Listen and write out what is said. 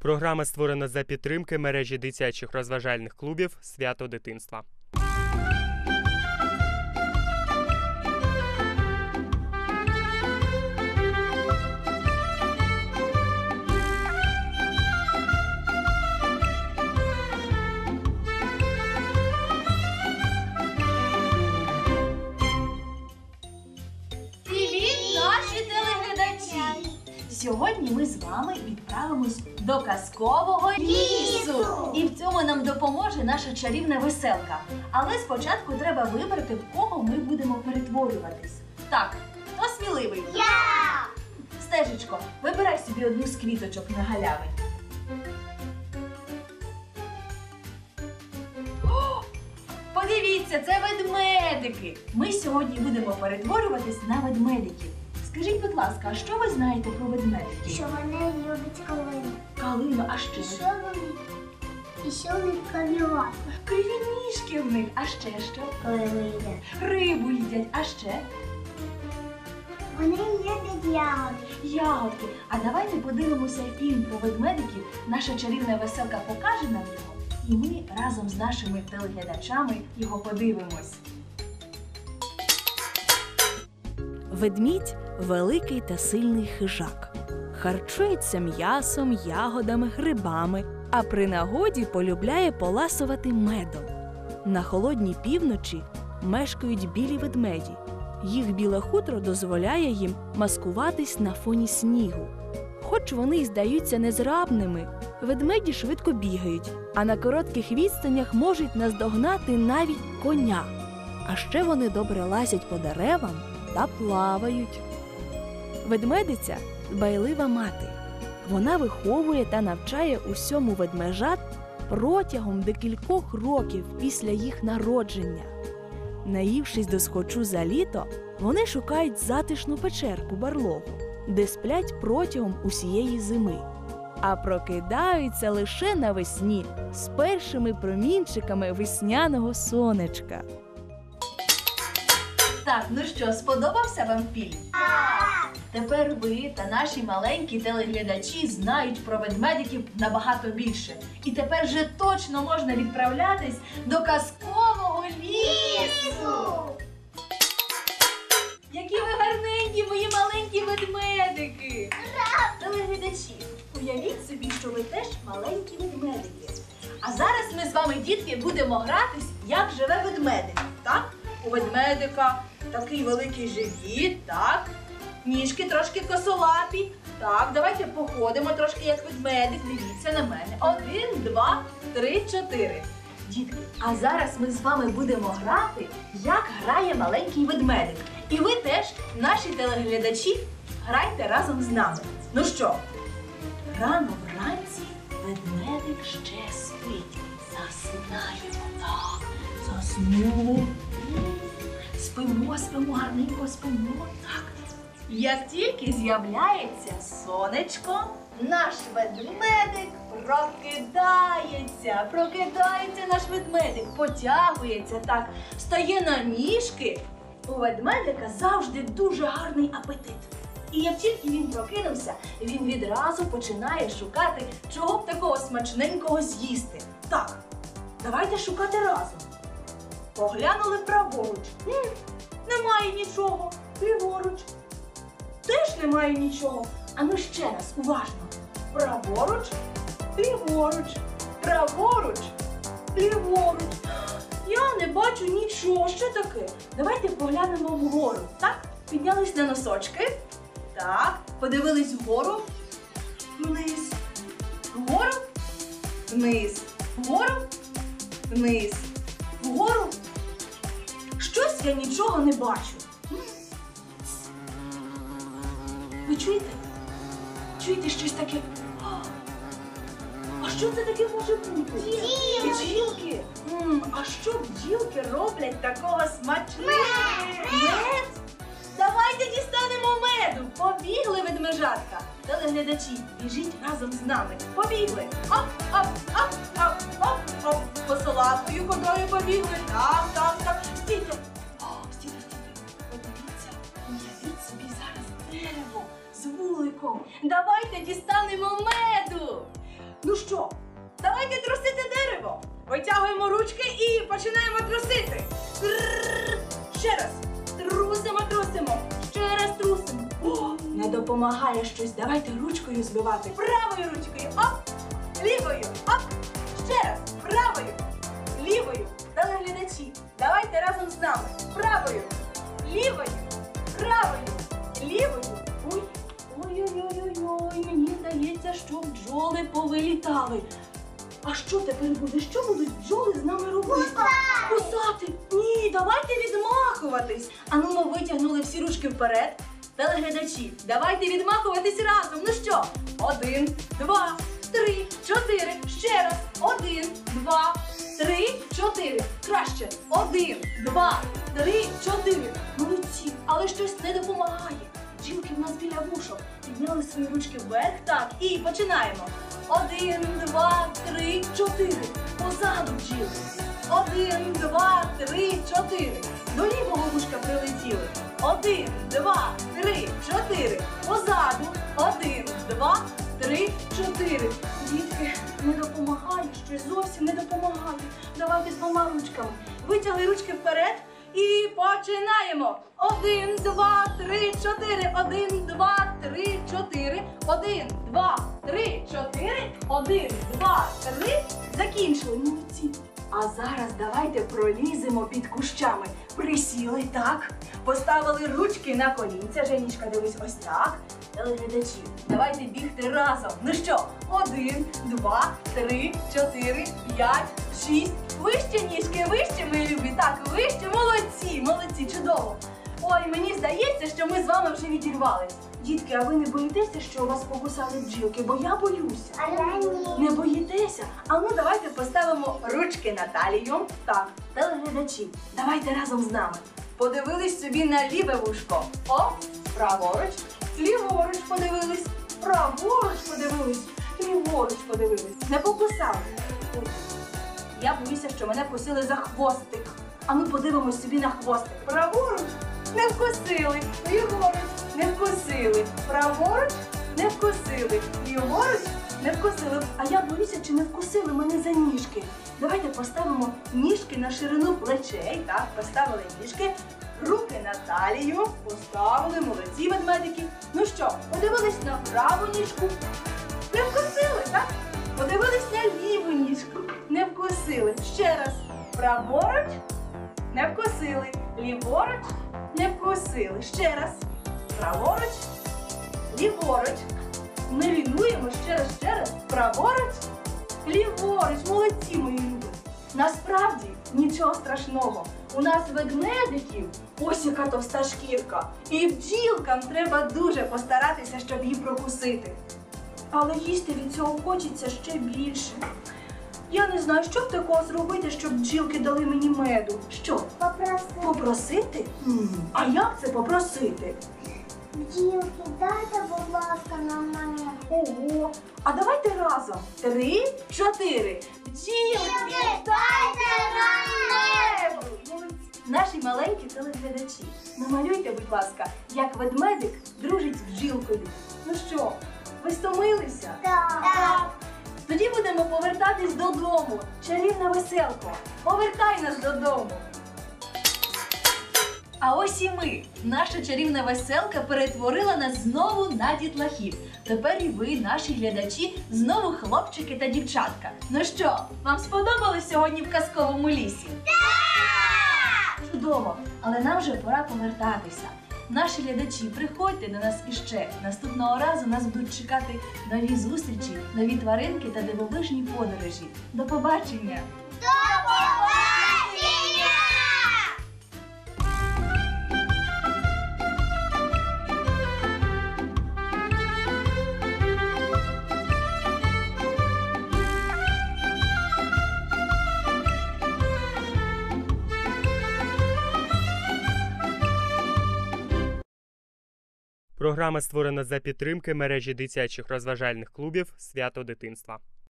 Програма створена за підтримки мережі дитячих розважальних клубів Свято дитинства. Сьогодні ми з вами відправимось до казкового лісу. І в цьому нам допоможе наша чарівна веселка. Але спочатку треба вибрати, в кого ми будемо перетворюватись. Так, хто сміливий? Я! Стежечко, вибирай собі одну з квіточок на галяві. О, Подивіться, це ведмедики. Ми сьогодні будемо перетворюватись на ведмедиків. Скажіть, будь ласка, а що ви знаєте про ведмедиків? Що вони люблять калину. Калину, а І ще? що вони? І що вони кавіла, Криві ніжки в них, а ще що? коли вийде. Рибу їдять, а ще? Вони їдять ягоди. Ягодки. А давайте подивимося фільм про ведмедиків. Наша чарівна веселка покаже нам його, і ми разом з нашими телеглядачами його подивимось. Ведмідь великий та сильний хижак. Харчується м'ясом, ягодами, грибами, а при нагоді полюбляє поласувати медом. На холодній півночі мешкають білі ведмеді. Їх біле хутро дозволяє їм маскуватись на фоні снігу. Хоч вони й здаються незрабними, ведмеді швидко бігають, а на коротких відстанях можуть наздогнати навіть коня. А ще вони добре лазять по деревам та плавають. Ведмедиця дбайлива мати. Вона виховує та навчає усьому ведмежат протягом декількох років після їх народження. Наївшись до схочу за літо, вони шукають затишну печерку барлогу, де сплять протягом усієї зими, а прокидаються лише навесні з першими промінчиками весняного сонечка. Так, ну що, сподобався вам фільм? Тепер ви та наші маленькі телеглядачі знають про ведмедиків набагато більше. І тепер вже точно можна відправлятись до казкового лісу. Які ви гарненькі, мої маленькі ведмедики! Телеглядачі, уявіть собі, що ви теж маленькі ведмедики. А зараз ми з вами, дітки, будемо гратись, як живе ведмедик. Так? У ведмедика такий великий живіт, так? Ніжки трошки косолапі. Так, давайте походимо трошки як ведмедик. Дивіться на мене. Один, два, три, чотири. Дітки, а зараз ми з вами будемо грати, як грає маленький ведмедик. І ви теж, наші телеглядачі, грайте разом з нами. Ну що, рано вранці ведмедик ще спить. Засинаємо так. Заснули. Спимо, спимо, гарненько спимо. Так. Як тільки з'являється сонечко, наш ведмедик прокидається. Прокидається наш ведмедик, потягується так, стає на ніжки. У ведмедика завжди дуже гарний апетит. І як тільки він прокинувся, він відразу починає шукати, чого б такого смачненького з'їсти. Так, давайте шукати разом. Поглянули праворуч. М, немає нічого. Ліворуч. Теж немає нічого. А ну ще раз, уважно. Праворуч, ліворуч, праворуч, ліворуч. Я не бачу нічого. Що таке? Давайте поглянемо вгору. Так? Піднялись на носочки. Так, подивились вгору. Вниз. Вгору. Вниз. Вгору. Вниз. Вгору. Щось я нічого не бачу. Ви чуєте? Чуєте щось таке? А, що це таке може бути? Бджілки? М, а що бджілки роблять такого смачного? Мед? Давайте дістанемо меду. Побігли ведмежатка. Телеглядачі, біжіть разом з нами. Побігли. Оп, оп, оп, оп, оп, оп. По солодкою ходою побігли. Так, так, так. Допомагає щось. Давайте ручкою збивати. Правою ручкою. Оп! Лівою. Оп! Ще раз. Правою. Лівою. Телеглядачі. Давайте разом з нами. Правою. Лівою. Правою. Лівою. Ой. Ой-ой-ой-ой, мені здається, що бджоли повилітали. А що тепер буде? Що будуть бджоли з нами робити? Кусати! Ні, давайте відмахуватись. Ану, ми витягнули всі ручки вперед. Телеглядачі, давайте відмахуватись разом. Ну що? Один, два, три, чотири. Ще раз. Один, два, три, чотири. Краще. Один, два, три, чотири. Молодці, але щось не допомагає. Бджілки в нас біля вушок. Підняли свої ручки вверх. Так, і починаємо. Один, два, три, чотири. Позаду бджілки. Один, два, три, Один, два, три, чотири. Позаду. Один, два, три, чотири. Дітки, не допомагає, щось зовсім не допомагає. Давайте двома ручками. Витягли ручки вперед і починаємо. Один, два, три, чотири. Один, два, три, чотири. Один, два, три, чотири. Один, два, три. Закінчили. Молодці. А зараз давайте проліземо під кущами. Присіли так. Поставили ручки на колінця. Женічка, дивись, ось так. Телеглядачі, давайте бігти разом. Ну що, один, два, три, чотири, п'ять, шість. Вище ніжки, вище, мої любі. Так, вище, молодці, молодці, чудово. Ой, мені здається, що ми з вами вже відірвались. Дітки, а ви не боїтеся, що вас покусали бджілки? Бо я боюся. А я ні. Не боїтеся? А ну давайте поставимо ручки на талію. Так, телеглядачі, давайте разом з нами. Подивились собі на ліве вушко. О, праворуч, ліворуч подивились, праворуч подивились, ліворуч подивились. Не покусали. Я боюся, що мене кусили за хвостик. А ми подивимось собі на хвостик. Праворуч не вкусили, ліворуч не вкусили, праворуч не вкусили, ліворуч не вкусили. А я боюся, чи не вкусили мене за ніжки. Давайте поставимо ніжки на ширину плечей. Так, поставили ніжки, руки на талію, поставили, молодці ведмедики. Ну що, подивились на праву ніжку, не вкусили, так? Подивились на ліву ніжку, не вкусили. Ще раз. Праворуч не вкусили. Ліворуч не вкусили. Ще раз. Праворуч, ліворуч. Не лінуємо ще раз, ще раз. Праворуч, ліворуч. Молодці, мої любі. Насправді нічого страшного. У нас ведмедиків ось яка товста шкірка. І бджілкам треба дуже постаратися, щоб її прокусити. Але їсти від цього хочеться ще більше. Я не знаю, що б такого зробити, щоб бджілки дали мені меду. Що? Попроси. Попросити? М, А як це попросити? Бджілки, дайте, будь ласка, на мене. Ого. А давайте разом. Три, чотири. Бджілки, дайте нам меду! Наші маленькі телеглядачі. Намалюйте, будь ласка, як ведмедик дружить з бджілкою. Ну що, ви стомилися? Так. Тоді будемо повертатись додому. Чарівна веселко, повертай нас додому. А ось і ми. Наша чарівна веселка перетворила нас знову на дітлахів. Тепер і ви, наші глядачі, знову хлопчики та дівчатка. Ну що, вам сподобалось сьогодні в казковому лісі? Так! Чудово! Але нам вже пора повертатися. Наші глядачі, приходьте до нас іще. Наступного разу нас будуть чекати нові зустрічі, нові тваринки та дивовижні подорожі. До побачення! Програма створена за підтримки мережі дитячих розважальних клубів Свято дитинства.